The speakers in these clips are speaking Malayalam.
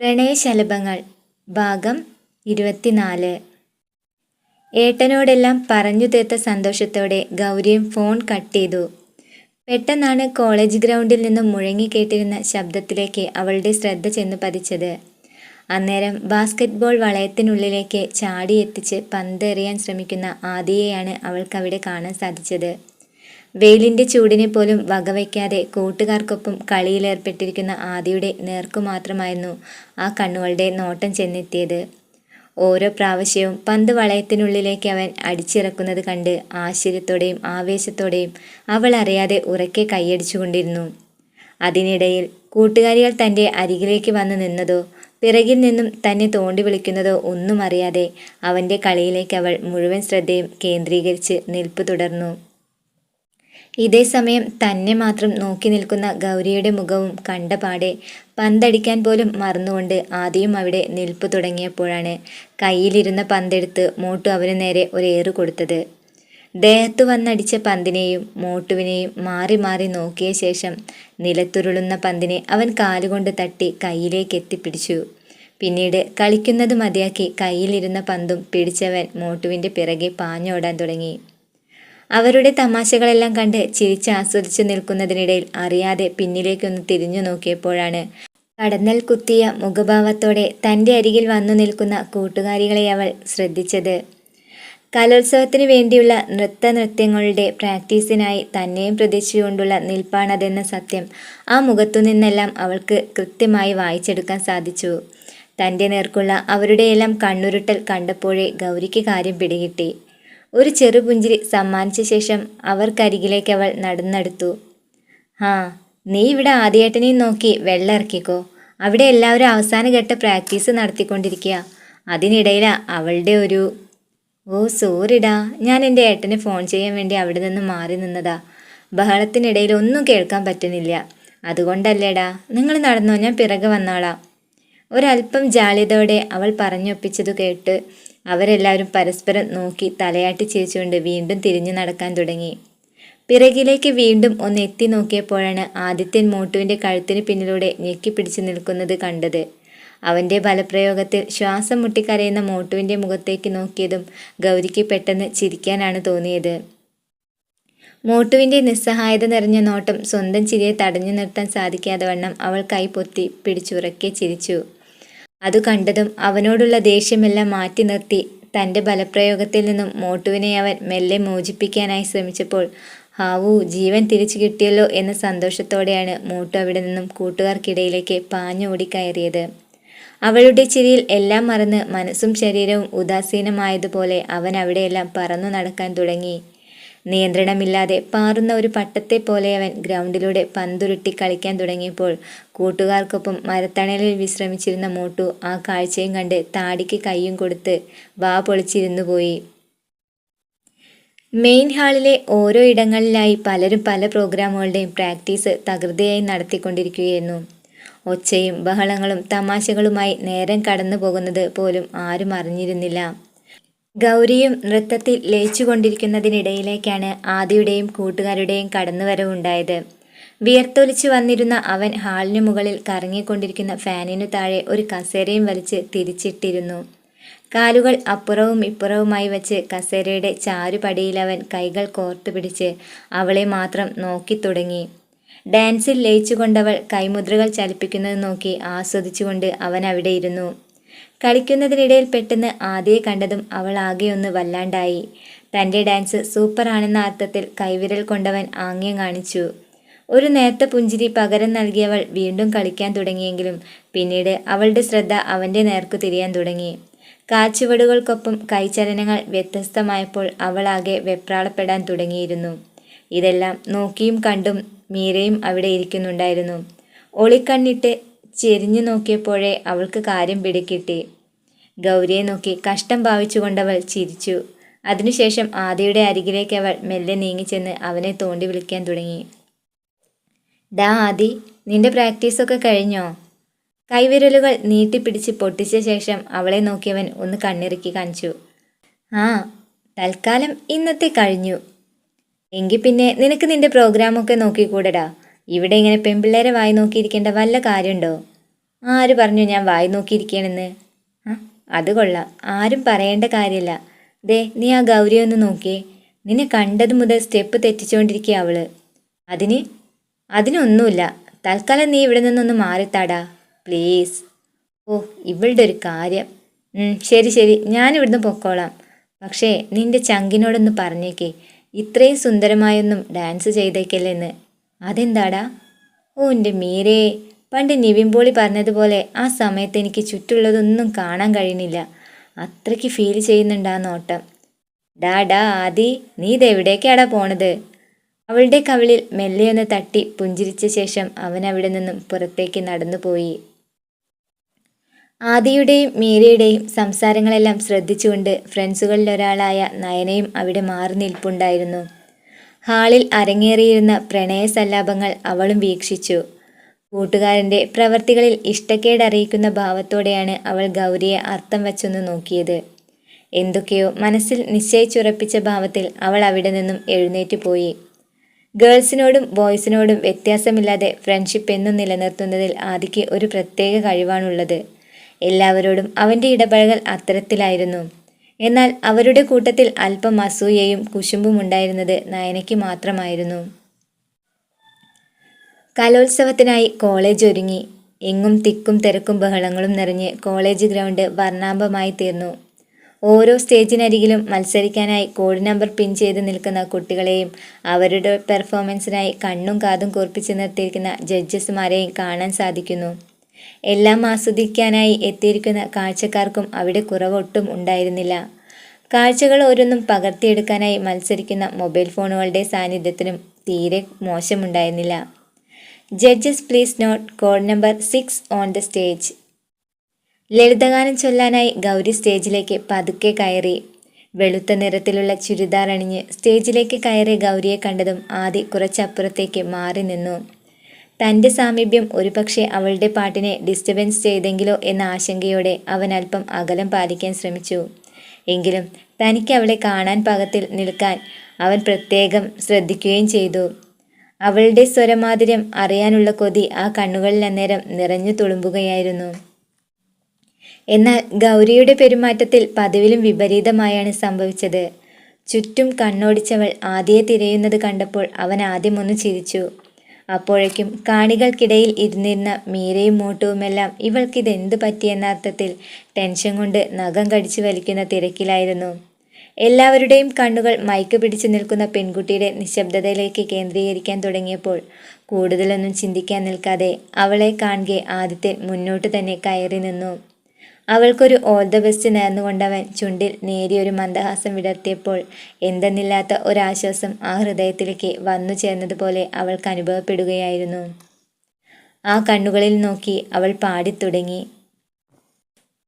പ്രണയശലഭങ്ങൾ ഭാഗം ഇരുപത്തിനാല്. ഏട്ടനോടെല്ലാം പറഞ്ഞു തീർത്ത സന്തോഷത്തോടെ ഗൗരിയും ഫോൺ കട്ട് ചെയ്തു. പെട്ടെന്നാണ് കോളേജ് ഗ്രൗണ്ടിൽ നിന്നും മുഴങ്ങിക്കേട്ടിരുന്ന ശബ്ദത്തിലേക്ക് അവളുടെ ശ്രദ്ധ ചെന്ന് പതിച്ചത്. അന്നേരം ബാസ്കറ്റ്ബോൾ വളയത്തിനുള്ളിലേക്ക് ചാടിയെത്തിച്ച് പന്തെറിയാൻ ശ്രമിക്കുന്ന ആദിയെയാണ് അവൾക്കവിടെ കാണാൻ സാധിച്ചത്. വെയിലിന്റെ ചൂടിനെ പോലും വകവയ്ക്കാതെ കൂട്ടുകാർക്കൊപ്പം കളിയിലേർപ്പെട്ടിരിക്കുന്ന ആദിയുടെ നേർക്കു മാത്രമായിരുന്നു ആ കണ്ണുകളുടെ നോട്ടം ചെന്നെത്തിയത്. ഓരോ പ്രാവശ്യവും പന്ത് വളയത്തിനുള്ളിലേക്ക് അവൻ അടിച്ചിറക്കുന്നത് കണ്ട് ആശ്ചര്യത്തോടെയും ആവേശത്തോടെയും അവൾ അറിയാതെ ഉറക്കെ കൈയടിച്ചുകൊണ്ടിരുന്നു. അതിനിടയിൽ കൂട്ടുകാരികൾ തന്റെ അരികിലേക്ക് വന്നു നിന്നതോ പിറകിൽ നിന്നും തന്നെ തോണ്ടി വിളിക്കുന്നതോ ഒന്നും അറിയാതെ അവന്റെ കളിയിലേക്ക് അവൾ മുഴുവൻ ശ്രദ്ധയും കേന്ദ്രീകരിച്ച് നിൽപ്പ് തുടർന്നു. ഇതേ സമയം തന്നെ മാത്രം നോക്കി നിൽക്കുന്ന ഗൗരിയുടെ മുഖവും കണ്ടപാടെ പന്തടിക്കാൻ പോലും മറന്നുകൊണ്ട് ആദ്യം അവിടെ നിൽപ്പ് തുടങ്ങിയപ്പോഴാണ് കയ്യിലിരുന്ന പന്തെടുത്ത് മോട്ടു അവന് നേരെ ഒരേറ് കൊടുത്തത്. ദേഹത്തു വന്നടിച്ച പന്തിനെയും മോട്ടുവിനെയും മാറി മാറി നോക്കിയ ശേഷം നിലത്തുരുളുന്ന പന്തിനെ അവൻ കാലുകൊണ്ട് തട്ടി കയ്യിലേക്ക് എത്തിപ്പിടിച്ചു. പിന്നീട് കളിക്കുന്നത് മതിയാക്കി കയ്യിലിരുന്ന പന്തും പിടിച്ചവൻ മോട്ടുവിന്റെ പിറകെ പാഞ്ഞോടാൻ തുടങ്ങി. അവരുടെ തമാശകളെല്ലാം കണ്ട് ചിരിച്ച് ആസ്വദിച്ചു നിൽക്കുന്നതിനിടയിൽ അറിയാതെ പിന്നിലേക്കൊന്ന് തിരിഞ്ഞു നോക്കിയപ്പോഴാണ്. കടന്നൽ കുത്തിയ മുഖഭാവത്തോടെ തന്റെ അരികിൽ വന്നു നിൽക്കുന്ന കൂട്ടുകാരികളെ അവൾ ശ്രദ്ധിച്ചത്. കലോത്സവത്തിന് വേണ്ടിയുള്ള നൃത്ത നൃത്യങ്ങളുടെ പ്രാക്ടീസിനായി തന്നെയും പ്രതീക്ഷിച്ചുകൊണ്ടുള്ള നിൽപ്പാണതെന്ന സത്യം ആ മുഖത്തു നിന്നെല്ലാം അവൾക്ക് കൃത്യമായി വായിച്ചെടുക്കാൻ സാധിച്ചു. തന്റെ നേർക്കുള്ള അവരുടെയെല്ലാം കണ്ണുരുട്ടൽ കണ്ടപ്പോഴേ ഗൗരിക്ക് കാര്യം പിടികിട്ടി. ഒരു ചെറുപുഞ്ചിരി സമ്മാനിച്ച ശേഷം അവർക്കരികിലേക്ക് അവൾ നടന്നെടുത്തു. ആ നീ ഇവിടെ ആദ്യേട്ടനെയും നോക്കി വെള്ളം ഇറക്കിക്കോ അവിടെ എല്ലാവരും അവസാന ഘട്ട പ്രാക്ടീസ് നടത്തിക്കൊണ്ടിരിക്കുക. അതിനിടയിലാ അവളുടെ ഒരു ഓ സോറിടാ. ഞാൻ എന്റെ ഏട്ടനെ ഫോൺ ചെയ്യാൻ വേണ്ടി അവിടെ നിന്ന് മാറി നിന്നതാ. ബഹളത്തിനിടയിൽ ഒന്നും കേൾക്കാൻ പറ്റുന്നില്ല. അതുകൊണ്ടല്ലേടാ. നിങ്ങൾ നടന്നോ? ഞാൻ പിറകെ വന്നോളാം. ഒരല്പം ജാളിതയോടെ അവൾ പറഞ്ഞൊപ്പിച്ചത് കേട്ട് അവരെല്ലാവരും പരസ്പരം നോക്കി തലയാട്ടി ചിരിച്ചുകൊണ്ട് വീണ്ടും തിരിഞ്ഞു നടക്കാൻ തുടങ്ങി. പിറകിലേക്ക് വീണ്ടും ഒന്ന് എത്തി നോക്കിയപ്പോഴാണ് ആദിത്യൻ മോട്ടുവിന്റെ കഴുത്തിന് പിന്നിലൂടെ ഞെക്കിപ്പിടിച്ചു നിൽക്കുന്നത് കണ്ടത്. അവന്റെ ബലപ്രയോഗത്തിൽ ശ്വാസം മുട്ടിക്കരയുന്ന മോട്ടുവിന്റെ മുഖത്തേക്ക് നോക്കിയതും ഗൗരിക്ക് പെട്ടെന്ന് ചിരിക്കാനാണ് തോന്നിയത്. മോട്ടുവിന്റെ നിസ്സഹായത നിറഞ്ഞ നോട്ടം സ്വന്തം ചിരിയെ തടഞ്ഞു നിർത്താൻ സാധിക്കാതെ വണ്ണം അവൾ കൈ പൊത്തി പിടിച്ചുറക്കെ ചിരിച്ചു. അതു കണ്ടതും അവനോടുള്ള ദേഷ്യമെല്ലാം മാറ്റി നിർത്തി തന്റെ ബലപ്രയോഗത്തിൽ നിന്നും മോട്ടുവിനെ അവൻ മെല്ലെ മോചിപ്പിക്കാനായി ശ്രമിച്ചപ്പോൾ ഹാവു ജീവൻ തിരിച്ചു കിട്ടിയല്ലോ എന്ന സന്തോഷത്തോടെയാണ് മോട്ടു അവിടെ നിന്നും കൂട്ടുകാർക്കിടയിലേക്ക് പാഞ്ഞോടി കയറിയത്. അവളുടെ ചിരിയിൽ എല്ലാം മറന്ന് മനസ്സും ശരീരവും ഉദാസീനമായതുപോലെ അവൻ അവിടെയെല്ലാം പറന്നു നടക്കാൻ തുടങ്ങി. നിയന്ത്രണമില്ലാതെ പാറുന്ന ഒരു പട്ടത്തെ പോലെ അവൻ ഗ്രൗണ്ടിലൂടെ പന്തുരുട്ടി കളിക്കാൻ തുടങ്ങിയപ്പോൾ കൂട്ടുകാർക്കൊപ്പം മരത്തണലിൽ വിശ്രമിച്ചിരുന്ന മോട്ടു ആ കാഴ്ചയും കണ്ട് താടിക്ക് കൈയും കൊടുത്ത് വാ പൊളിച്ചിരുന്നു പോയി. മെയിൻ ഹാളിലെ ഓരോ ഇടങ്ങളിലായി പലരും പല പ്രോഗ്രാമുകളുടെയും പ്രാക്ടീസ് തകൃതിയായി നടത്തിക്കൊണ്ടിരിക്കുകയായിരുന്നു. ഒച്ചയും ബഹളങ്ങളും തമാശകളുമായി നേരം കടന്നു പോകുന്നത് പോലും ആരും അറിഞ്ഞിരുന്നില്ല. ഗൗരിയും നൃത്തത്തിൽ ലയിച്ചുകൊണ്ടിരിക്കുന്നതിനിടയിലേക്കാണ് ആദിയുടെയും കൂട്ടുകാരുടെയും കടന്നുവരവുണ്ടായത്. വിയർത്തൊലിച്ചു വന്നിരുന്ന അവൻ ഹാളിനു മുകളിൽ കറങ്ങിക്കൊണ്ടിരിക്കുന്ന ഫാനിനു താഴെ ഒരു കസേരയും വലിച്ച് തിരിച്ചിട്ടിരുന്നു. കാലുകൾ അപ്പുറവും ഇപ്പുറവുമായി വെച്ച് കസേരയുടെ ചാരുപടിയിൽ അവൻ കൈകൾ കോർത്തു പിടിച്ച് അവളെ മാത്രം നോക്കി തുടങ്ങി. ഡാൻസിൽ ലയിച്ചുകൊണ്ടവൾ കൈമുദ്രകൾ ചലിപ്പിക്കുന്നത് നോക്കി ആസ്വദിച്ചുകൊണ്ട് അവൻ അവിടെ ഇരുന്നു. കളിക്കുന്നതിനിടയിൽ പെട്ടെന്ന് ആദ്യയെ കണ്ടതും അവൾ ആകെ ഒന്ന് വല്ലാണ്ടായി. തന്റെ ഡാൻസ് സൂപ്പറാണെന്ന അർത്ഥത്തിൽ കൈവിരൽ കൊണ്ടവൻ ആംഗ്യം കാണിച്ചു. ഒരു നേരത്തെ പുഞ്ചിരി പകരം നൽകിയവൾ വീണ്ടും കളിക്കാൻ തുടങ്ങിയെങ്കിലും പിന്നീട് അവളുടെ ശ്രദ്ധ അവന്റെ നേർക്കു തിരിയാൻ തുടങ്ങി. കാച്ചുവടുകൾക്കൊപ്പം കൈചലനങ്ങൾ വ്യത്യസ്തമായപ്പോൾ അവളാകെ വെപ്രാളപ്പെടാൻ തുടങ്ങിയിരുന്നു. ഇതെല്ലാം നോക്കിയും കണ്ടും മീരയും അവിടെ ഇരിക്കുന്നുണ്ടായിരുന്നു. ഒളിക്കണ്ണിട്ട് ചെരിഞ്ഞു നോക്കിയപ്പോഴേ അവൾക്ക് കാര്യം പിടികിട്ടി. ഗൗരിയെ നോക്കി കഷ്ടം ഭാവിച്ചുകൊണ്ടവൾ ചിരിച്ചു. അതിനുശേഷം ആദിയുടെ അരികിലേക്ക് അവൾ മെല്ലെ നീങ്ങിച്ചെന്ന് അവനെ തോണ്ടി വിളിക്കാൻ തുടങ്ങി. ഡാ ആദി നിന്റെ പ്രാക്ടീസൊക്കെ കഴിഞ്ഞോ കൈവിരലുകൾ നീട്ടിപ്പിടിച്ച് പൊട്ടിച്ച ശേഷം അവളെ നോക്കിയവൻ ഒന്ന് കണ്ണിറുക്കി കാണിച്ചു. ആ തൽക്കാലം ഇന്നത്തെ കഴിഞ്ഞു. എങ്കിൽ പിന്നെ നിനക്ക് നിന്റെ പ്രോഗ്രാമൊക്കെ നോക്കിക്കൂടടാ. ഇവിടെ ഇങ്ങനെ പെൺപിള്ളേരെ വായി നോക്കിയിരിക്കേണ്ട വല്ല കാര്യമുണ്ടോ? ആര് പറഞ്ഞു ഞാൻ വായി നോക്കിയിരിക്കണെന്ന്? അത് കൊള്ളാം. ആരും പറയേണ്ട കാര്യമില്ല ദേ നീ ആ ഗൗരി ഒന്ന് നോക്കിയേ. നിന്നെ കണ്ടത് മുതൽ സ്റ്റെപ്പ് തെറ്റിച്ചുകൊണ്ടിരിക്കുക അവൾ. അതിന് അതിനൊന്നുമില്ല. തൽക്കാലം നീ ഇവിടെ നിന്നൊന്ന് മാറിത്താടാ. പ്ലീസ്. ഓ ഇവളുടെ ഒരു കാര്യം. ശരി ശരി. ഞാനിവിടുന്ന് പൊക്കോളാം. പക്ഷേ നിന്റെ ചങ്കിനോടൊന്ന് പറഞ്ഞേക്കേ. ഇത്രയും സുന്ദരമായൊന്നും ഡാൻസ് ചെയ്തേക്കല്ലെന്ന്. അതെന്താടാ? ഓ എന്റെ മീരേ. പണ്ട് നിവിൻ പോളി പറഞ്ഞതുപോലെ ആ സമയത്ത് എനിക്ക് ചുറ്റുള്ളതൊന്നും കാണാൻ കഴിയുന്നില്ല. അത്രയ്ക്ക് ഫീൽ ചെയ്യുന്നുണ്ട് ആ നോട്ടം. ഡാ ഡാ ആദി നീ ഇതെവിടേക്കാടാ പോണത്? അവളുടെ കവിളിൽ മെല്ലെയൊന്ന് തട്ടി പുഞ്ചിരിച്ച ശേഷം അവൻ അവിടെ നിന്നും പുറത്തേക്ക് നടന്നുപോയി. ആദിയുടെയും മീരയുടെയും സംസാരങ്ങളെല്ലാം ശ്രദ്ധിച്ചുകൊണ്ട് ഫ്രണ്ട്സുകളിൽ ഒരാളായ നയനയും അവിടെ മാറി നിൽപ്പുണ്ടായിരുന്നു. ഹാളിൽ അരങ്ങേറിയിരുന്ന പ്രണയ സല്ലാപങ്ങൾ അവളും വീക്ഷിച്ചു. കൂട്ടുകാരന്റെ പ്രവർത്തികളിൽ ഇഷ്ടക്കേട് അറിയിക്കുന്ന ഭാവത്തോടെയാണ് അവൾ ഗൗരിയെ അർത്ഥം വച്ചൊന്ന് നോക്കിയത്. എന്തൊക്കെയോ മനസ്സിൽ നിശ്ചയിച്ചുറപ്പിച്ച ഭാവത്തിൽ അവൾ അവിടെ നിന്നും എഴുന്നേറ്റ് പോയി. ഗേൾസിനോടും ബോയ്സിനോടും വ്യത്യാസമില്ലാതെ ഫ്രണ്ട്ഷിപ്പ് എന്നും നിലനിർത്തുന്നതിൽ ആദിക്ക് ഒരു പ്രത്യേക കഴിവാണുള്ളത്. എല്ലാവരോടും അവന്റെ ഇടപഴകൽ അത്തരത്തിലായിരുന്നു. എന്നാൽ അവരുടെ കൂട്ടത്തിൽ അല്പം അസൂയയും കുശുമ്പും ഉണ്ടായിരുന്നത് നയനയ്ക്ക് മാത്രമായിരുന്നു. കലോത്സവത്തിനായി കോളേജ് ഒരുങ്ങി. എങ്ങും തിക്കും തിരക്കും ബഹളങ്ങളും നിറഞ്ഞ് കോളേജ് ഗ്രൗണ്ട് വർണാഭമായി തീർന്നു. ഓരോ സ്റ്റേജിനരികിലും മത്സരിക്കാനായി കോഡ് നമ്പർ പിൻ ചെയ്ത് നിൽക്കുന്ന കുട്ടികളെയും അവരുടെ പെർഫോമൻസിനായി കണ്ണും കാതും കൂർപ്പിച്ച് നിർത്തിയിരിക്കുന്ന ജഡ്ജസ്മാരെയും കാണാൻ സാധിക്കുന്നു. എല്ലാം ആസ്വദിക്കാനായി എത്തിയിരിക്കുന്ന കാഴ്ചക്കാർക്കും അവിടെ കുറവൊട്ടും ഉണ്ടായിരുന്നില്ല. കാഴ്ചകൾ ഓരോന്നും പകർത്തിയെടുക്കാനായി മത്സരിക്കുന്ന മൊബൈൽ ഫോണുകളുടെ സാന്നിധ്യത്തിനും തീരെ മോശമുണ്ടായിരുന്നില്ല. Judges please note code number six on the stage ലളിതഗാനം ചൊല്ലാനായി ഗൗരി സ്റ്റേജിലേക്ക് പതുക്കെ കയറി. വെളുത്ത നിറത്തിലുള്ള ചുരിദാർ അണിഞ്ഞ് സ്റ്റേജിലേക്ക് കയറി ഗൗരിയെ കണ്ടതും ആദി കുറച്ചപ്പുറത്തേക്ക് മാറി നിന്നു. തന്റെ സാമീപ്യം ഒരുപക്ഷെ അവളുടെ പാട്ടിനെ ഡിസ്റ്റർബൻസ് ചെയ്തെങ്കിലോ എന്ന ആശങ്കയോടെ അവൻ അല്പം അകലം പാലിക്കാൻ ശ്രമിച്ചു. എങ്കിലും തനിക്ക് അവളെ കാണാൻ പാകത്തിൽ നിൽക്കാൻ അവൻ പ്രത്യേകം ശ്രദ്ധിക്കുകയും ചെയ്തു. അവളുടെ സ്വരമാധുര്യം അറിയാനുള്ള കൊതി ആ കണ്ണുകളിൽ അന്നേരം നിറഞ്ഞു തുളുമ്പുകയായിരുന്നു. എന്നാൽ ഗൗരിയുടെ പെരുമാറ്റത്തിൽ പതിവിലും വിപരീതമായാണ് സംഭവിച്ചത്. ചുറ്റും കണ്ണോടിച്ചവൾ ആദ്യേ തിരയുന്നത് കണ്ടപ്പോൾ അവൻ ആദ്യം ഒന്ന് ചിരിച്ചു. അപ്പോഴേക്കും കാണികൾക്കിടയിൽ ഇരുന്നിരുന്ന മീരയും മൂട്ടുവുമെല്ലാം ഇവൾക്കിതെന്ത് പറ്റിയെന്ന അർത്ഥത്തിൽ ടെൻഷൻ കൊണ്ട് നഖം കടിച്ചു വലിക്കുന്ന തിരക്കിലായിരുന്നു. എല്ലാവരുടെയും കണ്ണുകൾ മയക്ക് പിടിച്ചു നിൽക്കുന്ന പെൺകുട്ടിയുടെ നിശബ്ദതയിലേക്ക് കേന്ദ്രീകരിക്കാൻ തുടങ്ങിയപ്പോൾ കൂടുതലൊന്നും ചിന്തിക്കാൻ നിൽക്കാതെ അവളെ കാണുകെ ആദ്യത്തെ മുന്നോട്ട് തന്നെ കയറി നിന്നു. അവൾക്കൊരു ഓൾ ദ ബെസ്റ്റ് നേർന്നുകൊണ്ടവൻ ചുണ്ടിൽ നേരിയൊരു മന്ദഹാസം വിടർത്തിയപ്പോൾ എന്തെന്നില്ലാത്ത ഒരാശ്വാസം ആ ഹൃദയത്തിലേക്ക് വന്നു ചേർന്നതുപോലെ അവൾക്ക് അനുഭവപ്പെടുകയായിരുന്നു. ആ കണ്ണുകളിൽ നോക്കി അവൾ പാടിത്തുടങ്ങി.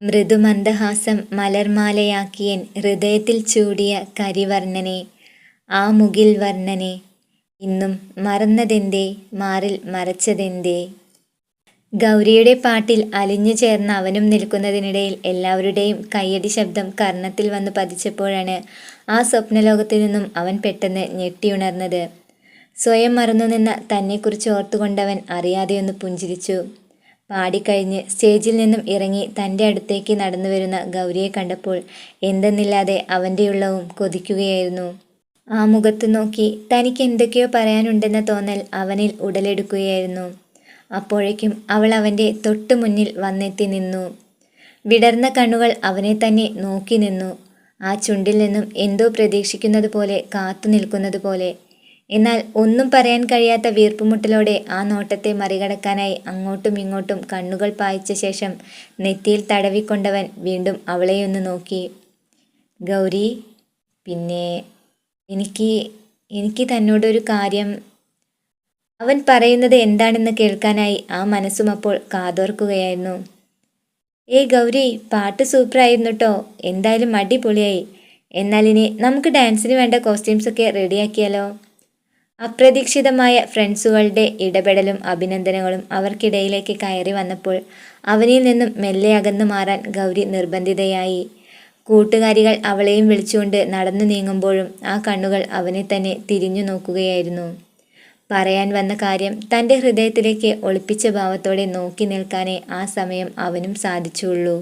മൃദുമന്ദഹാസം മലർമാലയാക്കിയൻ ഹൃദയത്തിൽ ചൂടിയ കരിവർണനെ ആ മുകിൽ വർണനെ ഇന്നും മറന്നതെന്തേ മാറിൽ മറച്ചതെന്തേ? ഗൗരിയുടെ പാട്ടിൽ അലിഞ്ഞു ചേർന്ന അവനും നിൽക്കുന്നതിനിടയിൽ എല്ലാവരുടെയും കയ്യടി ശബ്ദം കർണത്തിൽ വന്ന് പതിച്ചപ്പോഴാണ് ആ സ്വപ്നലോകത്തിൽ നിന്നും അവൻ പെട്ടെന്ന് ഞെട്ടിയുണർന്നത്. സ്വയം മറന്നു നിന്ന തന്നെക്കുറിച്ച് ഓർത്തുകൊണ്ടവൻ അറിയാതെയൊന്ന് പുഞ്ചിരിച്ചു. പാടിക്കഴിഞ്ഞ് സ്റ്റേജിൽ നിന്നും ഇറങ്ങി തന്റെ അടുത്തേക്ക് നടന്നു വരുന്ന ഗൗരിയെ കണ്ടപ്പോൾ എന്തെന്നില്ലാതെ അവന്റെ ഉള്ളവും കൊതിക്കുകയായിരുന്നു. ആ മുഖത്ത് നോക്കി തനിക്ക് എന്തൊക്കെയോ പറയാനുണ്ടെന്ന തോന്നൽ അവനിൽ ഉടലെടുക്കുകയായിരുന്നു. അപ്പോഴേക്കും അവൾ അവന്റെ തൊട്ടു മുന്നിൽ വന്നെത്തി നിന്നു. വിടർന്ന കണ്ണുകൾ അവനെ തന്നെ നോക്കി നിന്നു. ആ ചുണ്ടിൽ നിന്നും എന്തോ പ്രതീക്ഷിക്കുന്നത് പോലെ കാത്തു നിൽക്കുന്നത് പോലെ എന്നാൽ ഒന്നും പറയാൻ കഴിയാത്ത വീർപ്പുമുട്ടലോടെ ആ നോട്ടത്തെ മറികടക്കാനായി അങ്ങോട്ടും ഇങ്ങോട്ടും കണ്ണുകൾ പായിച്ച ശേഷം നെറ്റിയിൽ തടവിക്കൊണ്ടവൻ വീണ്ടും അവളെയൊന്ന് നോക്കി. ഗൗരി പിന്നെ എനിക്ക് എനിക്ക് തന്നോടൊരു കാര്യം. അവൻ പറയുന്നത് എന്താണെന്ന് കേൾക്കാനായി ആ മനസ്സും അപ്പോൾ കാതോർക്കുകയായിരുന്നു. ഏയ് ഗൗരി പാട്ട് സൂപ്പറായിരുന്നു കേട്ടോ എന്തായാലും അടിപൊളിയായി. എന്നാൽ ഇനി നമുക്ക് ഡാൻസിന് വേണ്ട കോസ്റ്റ്യൂംസൊക്കെ റെഡിയാക്കിയാലോ? അപ്രതീക്ഷിതമായ ഫ്രണ്ട്സുകളുടെ ഇടപെടലും അഭിനന്ദനങ്ങളും അവർക്കിടയിലേക്ക് കയറി വന്നപ്പോൾ അവനിൽ നിന്നും മെല്ലെ അകന്നു മാറാൻ ഗൗരി നിർബന്ധിതയായി. കൂട്ടുകാരികൾ അവളെയും വിളിച്ചുകൊണ്ട് നടന്നു നീങ്ങുമ്പോഴും ആ കണ്ണുകൾ അവനെ തന്നെ തിരിഞ്ഞു നോക്കുകയായിരുന്നു. പറയാൻ വന്ന കാര്യം തന്റെ ഹൃദയത്തിലേക്ക് ഒളിപ്പിച്ച ഭാവത്തോടെ നോക്കി നിൽക്കാനേ ആ സമയം അവനും സാധിച്ചുള്ളൂ.